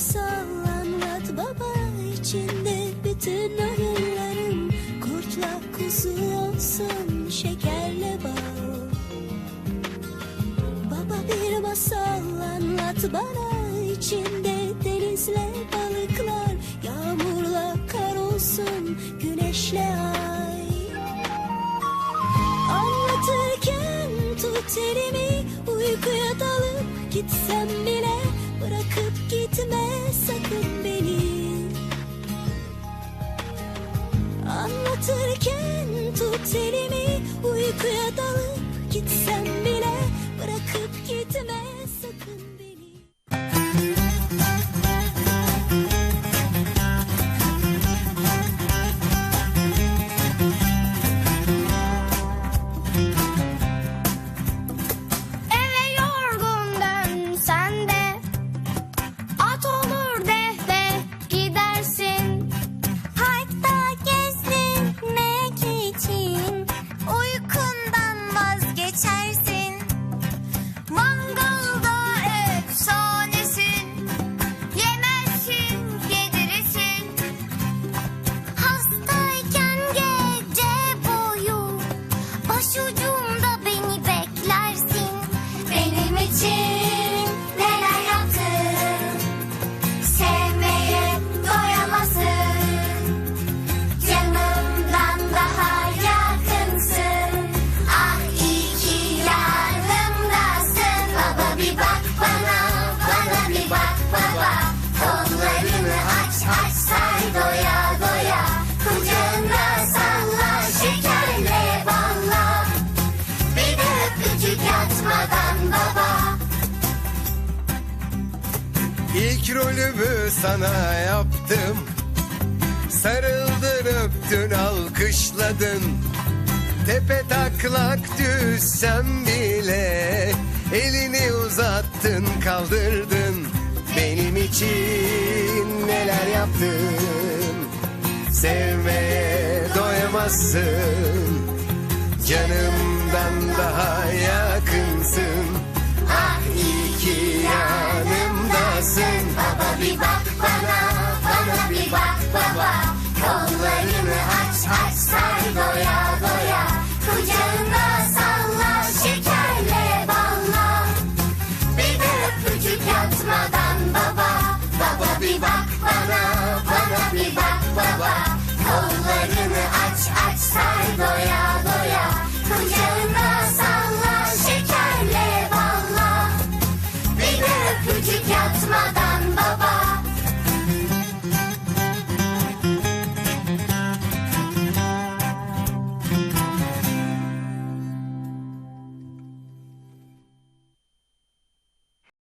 bir masal anlat baba içinde bütün oyunlarım Kurtla kuzu olsun şekerle bal. Baba bir masal anlat bana içinde denizle balıklar. Yağmurla kar olsun güneşle ay. Anlatırken tut elimi Uykuya dalıp gitsem bile gitsem bile Bırakıp gitme rolümü sana yaptım. Sarıldın öptün alkışladın. Tepe taklak düşsem bile Elini uzattın kaldırdın. Benim için neler yaptın? Sevmeye doyamazsın. Canımdan daha yakınsın sai goiaba.